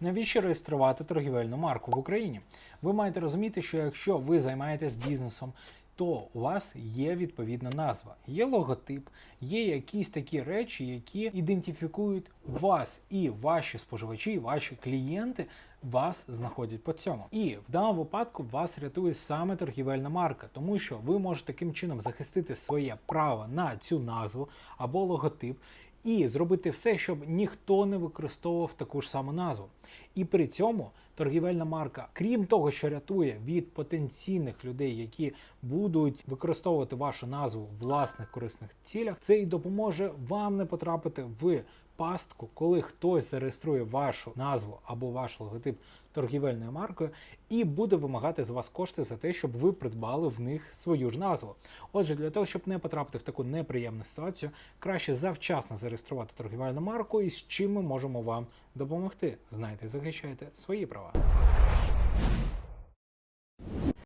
Навіщо реєструвати торгівельну марку в Україні? Ви маєте розуміти, що якщо ви займаєтесь бізнесом, то у вас є відповідна назва, є логотип, є якісь такі речі, які ідентифікують вас і ваші споживачі, і ваші клієнти вас знаходять по цьому. І в даному випадку вас рятує саме торгівельна марка, тому що ви можете таким чином захистити своє право на цю назву або логотип. І зробити все, щоб ніхто не використовував таку ж саму назву. І при цьому торгівельна марка, крім того, що рятує від потенційних людей, які будуть використовувати вашу назву в власних корисних цілях, це і допоможе вам не потрапити в пастку, коли хтось зареєструє вашу назву або ваш логотип торгівельною маркою і буде вимагати з вас кошти за те, щоб ви придбали в них свою ж назву. Отже, для того, щоб не потрапити в таку неприємну ситуацію, краще завчасно зареєструвати торгівельну марку і з чим ми можемо вам допомогти. Знайте, захищайте свої права.